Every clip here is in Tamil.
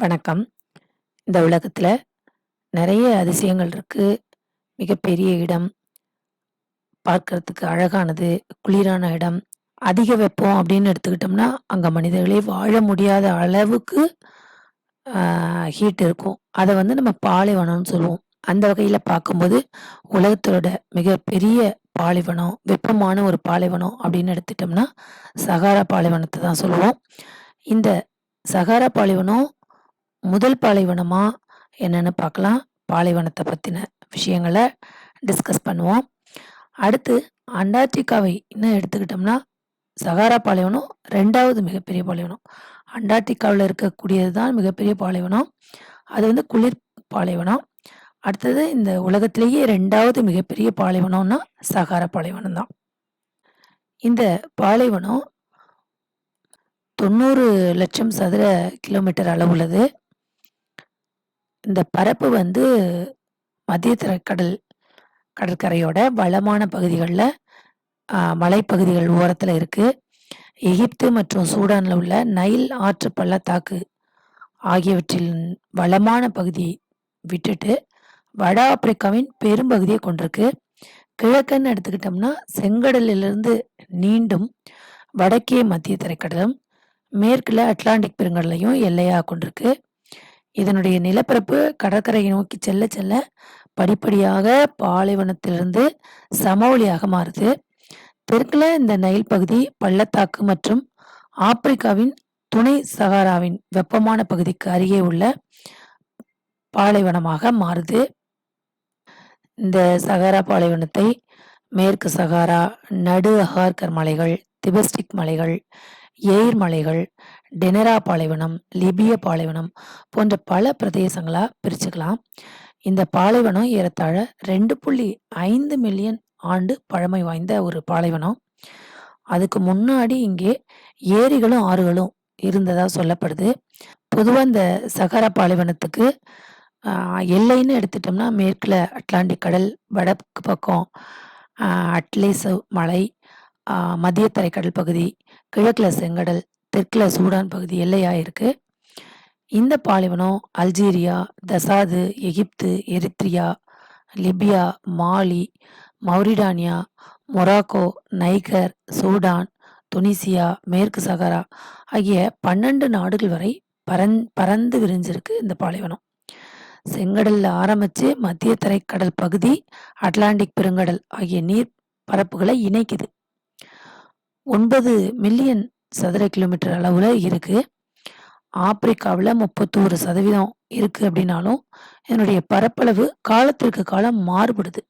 வணக்கம். இந்த உலகத்தில் நிறைய அதிசயங்கள் இருக்குது மிகப்பெரிய இடம். பார்க்கறதுக்கு அழகானது, குளிரான இடம். அதிக வெப்பம் அப்படின்னு எடுத்துக்கிட்டோம்னா, அங்கே மனிதர்களே வாழ முடியாத அளவுக்கு ஹீட் இருக்கும். அதை வந்து நம்ம பாலைவனம்னு சொல்லுவோம். அந்த வகையில் பார்க்கும்போது, உலகத்தோட மிகப்பெரிய பாலைவனம், வெப்பமான ஒரு பாலைவனம் அப்படின்னு எடுத்துட்டோம்னா, சகாரா பாலைவனத்தை தான் சொல்லுவோம். இந்த சகாரா பாலைவனம் முதல் பாலைவனமா என்னென்னு பார்க்கலாம். பாலைவனத்தை பற்றின விஷயங்களை டிஸ்கஸ் பண்ணுவோம். அடுத்து அண்டார்டிகாவை இன்னும் எடுத்துக்கிட்டோம்னா, சகாரா பாலைவனம் ரெண்டாவது மிகப்பெரிய பாலைவனம். அண்டார்டிகாவில் இருக்கக்கூடியது தான் மிகப்பெரிய பாலைவனம். அது வந்து குளிர் பாலைவனம். அடுத்தது இந்த உலகத்திலேயே ரெண்டாவது மிகப்பெரிய பாலைவனம்னா, சகாரா பாலைவனம் தான். இந்த பாலைவனம் 90,00,000 சதுர கிலோமீட்டர் அளவுள்ளது. இந்த பரப்பு வந்து மத்திய தரைக்கடல் கடற்கரையோட வளமான பகுதிகளில் மலைப்பகுதிகள் ஓரத்தில் இருக்குது எகிப்து மற்றும் சூடானில் உள்ள நைல் ஆற்று பள்ளத்தாக்கு ஆகியவற்றின் வளமான பகுதியை விட்டுட்டு, வட ஆப்பிரிக்காவின் பெரும்பகுதியை கொண்டிருக்கு. கிழக்குன்னு எடுத்துக்கிட்டோம்னா, செங்கடலிலிருந்து நீண்டும் வடக்கே மத்திய திரைக்கடலும் மேற்கில் அட்லாண்டிக் பெருங்கடலையும் எல்லையாக கொண்டிருக்கு. இதனுடைய நிலப்பரப்பு கடற்கரையை நோக்கி செல்ல செல்ல படிப்படியாக பாலைவனத்திலிருந்து சமவெளியாக மாறுது. தெற்குல இந்த நைல் பகுதி பள்ளத்தாக்கு மற்றும் ஆப்பிரிக்காவின் துணை சகாராவின் வெப்பமான பகுதிக்கு அருகே உள்ள பாலைவனமாக மாறுது. இந்த சகாரா பாலைவனத்தை மேற்கு சகாரா, நடு அகார்கர் மலைகள், திபெஸ்டிக் மலைகள், எயிர் மலைகள், டெனரா பாலைவனம், லிபிய பாலைவனம் போன்ற பல பிரதேசங்களாக பிரிச்சுக்கலாம். இந்த பாலைவனம் ஏறத்தாழ 2.5 மில்லியன் ஆண்டு பழமை வாய்ந்த ஒரு பாலைவனம். அதுக்கு முன்னாடி இங்கே ஏரிகளும், ஆறுகளும் இருந்ததாக சொல்லப்படுது. பொதுவாக இந்த சகாரா பாலைவனத்துக்கு எல்லைன்னு எடுத்துட்டோம்னா, மேற்கில் அட்லாண்டிக் கடல், வடக்கு பக்கம் அட்லேசு மலை, மத்திய தரைக்கடல் பகுதி, கிழக்கில் செங்கடல், தெற்குல சூடான் பகுதி எல்லையா இருக்குது இந்த பாலைவனம் Algeria, தசாது, Egypt, Eritrea, Libya, Mali, Mauritania, Morocco, Niger, Sudan, Tunisia, மேற்கு சகாரா ஆகிய 12 நாடுகள் வரை பரந் பறந்து விரிஞ்சிருக்கு இந்த பாலைவனம். செங்கடலில் ஆரம்பித்து மத்திய தரைக்கடல் பகுதி, அட்லாண்டிக் பெருங்கடல் ஆகிய நீர் பரப்புகளை இணைக்குது. ஒன்பது மில்லியன் சதுர கிலோமீட்டர் அளவில் இருக்குது ஆப்பிரிக்காவில் முப்பத்தோரு சதவீதம் இருக்குது அப்படின்னாலும், இதனுடைய பரப்பளவு காலத்திற்கு காலம் மாறுபடுது.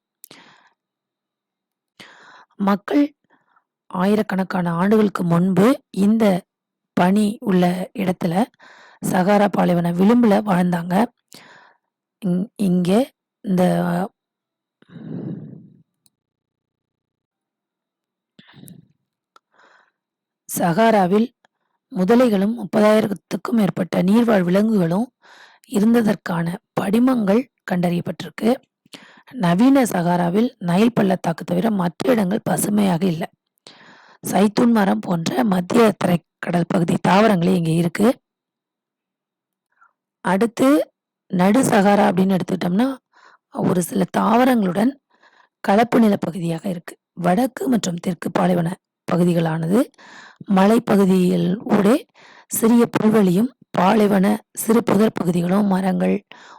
மக்கள் ஆயிரக்கணக்கான ஆண்டுகளுக்கு முன்பு இந்த பனி உள்ள இடத்துல சகாரா பாலைவன விளிம்பில் வாழ்ந்தாங்க. இங் இந்த சகாராவில் முதலைகளும் 30,000த்துக்கும் மேற்பட்ட நீர்வாழ் விலங்குகளும் இருந்ததற்கான படிமங்கள் கண்டறியப்பட்டிருக்கு. நவீன சகாராவில் நைல் பள்ளத்தாக்கு தவிர மற்ற இடங்கள் பசுமையாக இல்லை சைத்தூன் மரம் போன்ற மத்திய தரைக்கடல் பகுதி தாவரங்களே இங்கே இருக்கு. அடுத்து நடு சகாரா அப்படின்னு எடுத்துக்கிட்டோம்னா, ஒரு சில தாவரங்களுடன் கலப்பு நில பகுதியாக இருக்கு. வடக்கு மற்றும் தெற்கு பாலைவன பகுதிகளானது மலைப்பகுதியில் ஊடே சிறிய புல்வெளியும், பாலைவன சிறு புதர் பகுதிகளும், மரங்கள்,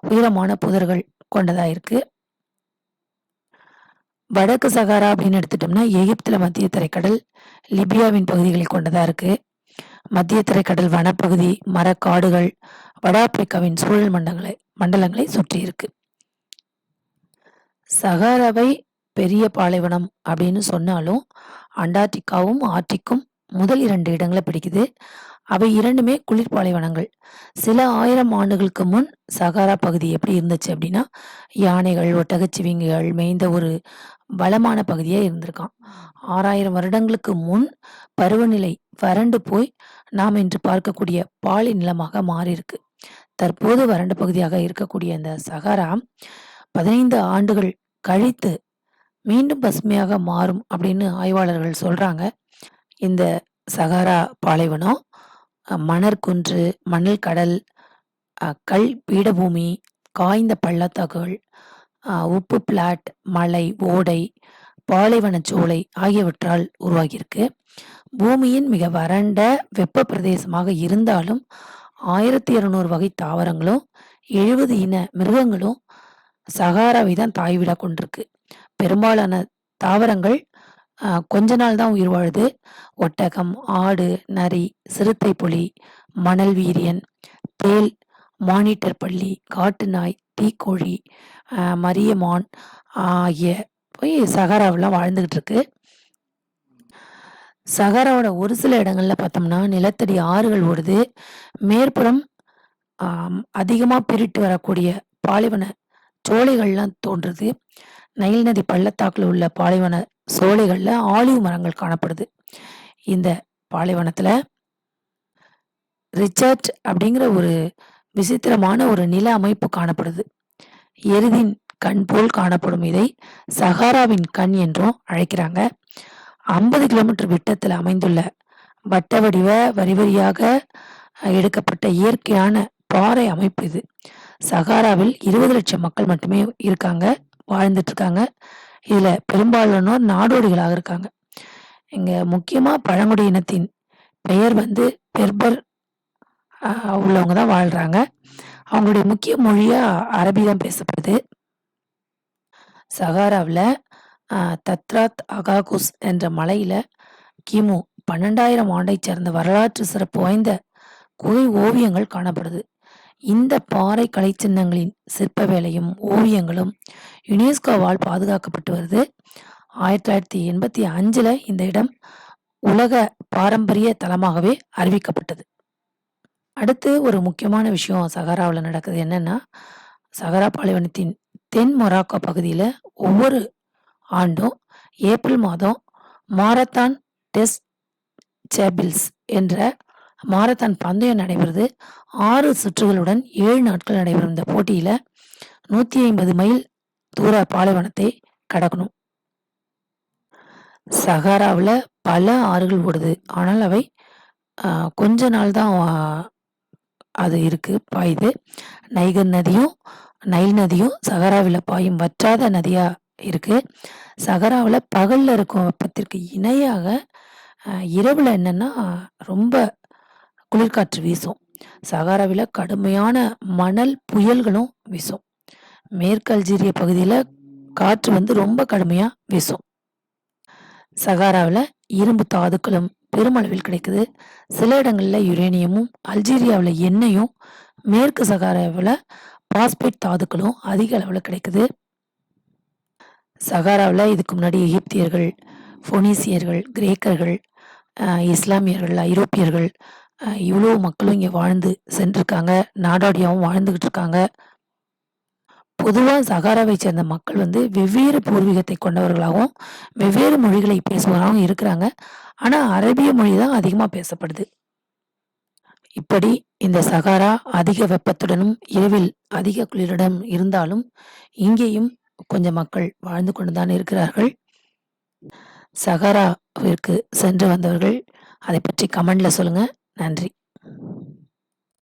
உயரமான புதர்கள் கொண்டதா இருக்கு. வடக்கு சகாரா அப்படின்னு எடுத்துட்டோம்னா, எகிப்தில் மத்திய தரைக்கடல், லிபியாவின் பகுதிகளை கொண்டதா இருக்கு. மத்திய தரைக்கடல் வனப்பகுதி, மரக்காடுகள், வட ஆப்பிரிக்காவின் சூழல் மண்டங்களை மண்டலங்களை சுற்றி இருக்கு. சகாராவை பெரிய பாலைவனம் அப்படின்னு சொன்னாலும், அண்டார்டிகாவும், ஆர்டிக்கும் முதல் இரண்டு இடங்களை பிடிக்குது. அவை இரண்டுமே குளிர் பாலைவனங்கள். சில ஆயிரம் ஆண்டுகளுக்கு முன் சகாரா பகுதி எப்படி இருந்துச்சு அப்படின்னா, யானைகள், ஒட்டகச்சிவிங்கிகள் மேய்ந்த ஒரு வளமான பகுதியாக இருந்திருக்கான் ஆறாயிரம் வருடங்களுக்கு முன் பருவநிலை வறண்டு போய், நாம் இன்று பார்க்கக்கூடிய பாலை நிலமாக மாறியிருக்கு. தற்போது வறண்ட பகுதியாக இருக்கக்கூடிய இந்த சகாரா, 15 ஆண்டுகள் கழித்து மீண்டும் பசுமையாக மாறும் அப்படின்னு ஆய்வாளர்கள் சொல்கிறாங்க இந்த சகாரா பாலைவனம் மணற்குன்று, மணல் கடல், கல் பீடபூமி, காய்ந்த பள்ளத்தாக்குகள், உப்பு பிளாட், மலை, ஓடை, பாலைவனச்சோலை ஆகியவற்றால் உருவாகியிருக்கு. பூமியின் மிக வறண்ட வெப்ப பிரதேசமாக இருந்தாலும் 1200 வகை தாவரங்களும், 70 இன மிருகங்களும் சகாராவை தான் தாய் கொண்டிருக்கு. பெரும்பாலான தாவரங்கள் கொஞ்ச நாள் தான் உயிர் வாழுது. ஒட்டகம், ஆடு, நரி, சிறுத்தை புலி மணல் வீரியன், தேள், மானிட்டர் பள்ளி காட்டு நாய், தீக்கோழி, மரியமான் ஆகிய போய் சகாராவுல வாழ்ந்துக்கிட்டு இருக்கு. சகாராவோட ஒரு சில இடங்களில் பார்த்தோம்னா, நிலத்தடி ஆறுகள் ஓடுது. மேற்புறம் அதிகமாக பிரிட்டு வரக்கூடிய பாலைவன சோலைகள்லாம் தோன்றுது. நைல் நதி பள்ளத்தாக்கில் உள்ள பாலைவன சோலைகளில் ஆலிவ் மரங்கள் காணப்படுது. இந்த பாலைவனத்தில் ரிச்சர்ட் அப்படிங்கிற ஒரு விசித்திரமான ஒரு நில அமைப்பு காணப்படுது. எருதின் கண் போல் காணப்படும் இதை சஹாராவின் கண் என்றும் அழைக்கிறாங்க. 50 கிலோமீட்டர் விட்டத்தில் அமைந்துள்ள வட்ட வடிவ வரி வரியாக எடுக்கப்பட்ட இயற்கையான பாறை அமைப்பு இது. சகாராவில் 20,00,000 மக்கள் மட்டுமே இருக்காங்க. வாழ்ந்துட்டு இருக்காங்க. இதில் பெரும்பாலானோர் நாடோடிகளாக இருக்காங்க. இங்கே முக்கியமாக பழங்குடி இனத்தின் பெயர் வந்து பெர்பர் உள்ளவங்க தான் வாழ்கிறாங்க அவங்களுடைய முக்கிய மொழியாக அரபி தான் பேசப்படுது. சகாராவில் தத்ராத் அகாகுஸ் என்ற மலையில் கிமு பன்னெண்டாயிரம் ஆண்டை சேர்ந்த வரலாற்று சிறப்பு வாய்ந்த குகை ஓவியங்கள் காணப்படுது. இந்த பாறை கலைச்சின்னங்களின் சிற்ப வேலையும், ஓவியங்களும் யுனெஸ்கோவால் பாதுகாக்கப்பட்டு வருது. 1985ல இந்த இடம் உலக பாரம்பரிய தலமாகவே அறிவிக்கப்பட்டது. அடுத்து ஒரு முக்கியமான விஷயம் சகாராவில் நடக்குது என்னென்னா சகரா பாலைவனத்தின் தென் மொராக்கோ பகுதியில் ஒவ்வொரு ஆண்டும் ஏப்ரல் மாதம் மாரத்தான் டெஸ் சேபிள்ஸ் என்ற மாரத்தான் பந்தயம் நடைபெறுது. ஆறு சுற்றுகளுடன் ஏழு நாட்கள் நடைபெறும் இந்த போட்டியில் நூற்றி ஐம்பது மைல் தூர பாலைவனத்தை கடக்கணும். சகாராவுல பல ஆறுகள் ஓடுது. ஆனால் அவை கொஞ்ச நாள் தான் அது இருக்குது பாயுது. நைகர் நதியும், நைல் நதியும் சகராவில் பாயும் வற்றாத நதியாக இருக்கு. சகராவில் பகலில் இருக்கும் வெப்பத்திற்கு இணையாக இரவில் என்னென்னா ரொம்ப குளிர்காற்று வீசும். சகாராவில கடுமையான மணல் புயல்களும் வீசும். மேற்கு அல்ஜீரிய பகுதியில காற்று வந்து ரொம்ப கடுமையா வீசும். சகாராவில் இரும்பு தாதுக்களும் பெருமளவில் கிடைக்குது. சில இடங்கள்ல யுரேனியமும், அல்ஜீரியாவில் எண்ணெயும், மேற்கு சகாராவில் பாஸ்பேட் தாதுக்களும் அதிக அளவுல கிடைக்குது. சகாராவுல இதுக்கு முன்னாடி எகிப்தியர்கள், பொனீசியர்கள், கிரேக்கர்கள், இஸ்லாமியர்கள், ஐரோப்பியர்கள் இவ்வளோ மக்களும் இங்கே வாழ்ந்து சென்றிருக்காங்க. நாடோடியாகவும் வாழ்ந்துக்கிட்டு இருக்காங்க. பொதுவாக சகாராவை சேர்ந்த மக்கள் வந்து வெவ்வேறு பூர்வீகத்தை கொண்டவர்களாகவும், வெவ்வேறு மொழிகளை பேசுபவராகவும் இருக்கிறாங்க. ஆனால் அரபிய மொழி தான் அதிகமாக பேசப்படுது. இப்படி இந்த சகாரா அதிக வெப்பத்துடனும், இரவில் அதிக குளிருடன் இருந்தாலும், இங்கேயும் கொஞ்சம் மக்கள் வாழ்ந்து கொண்டு தான் இருக்கிறார்கள். சகாராவிற்கு சென்று வந்தவர்கள் அதை பற்றி கமெண்ட்ல சொல்லுங்கள் நன்றி.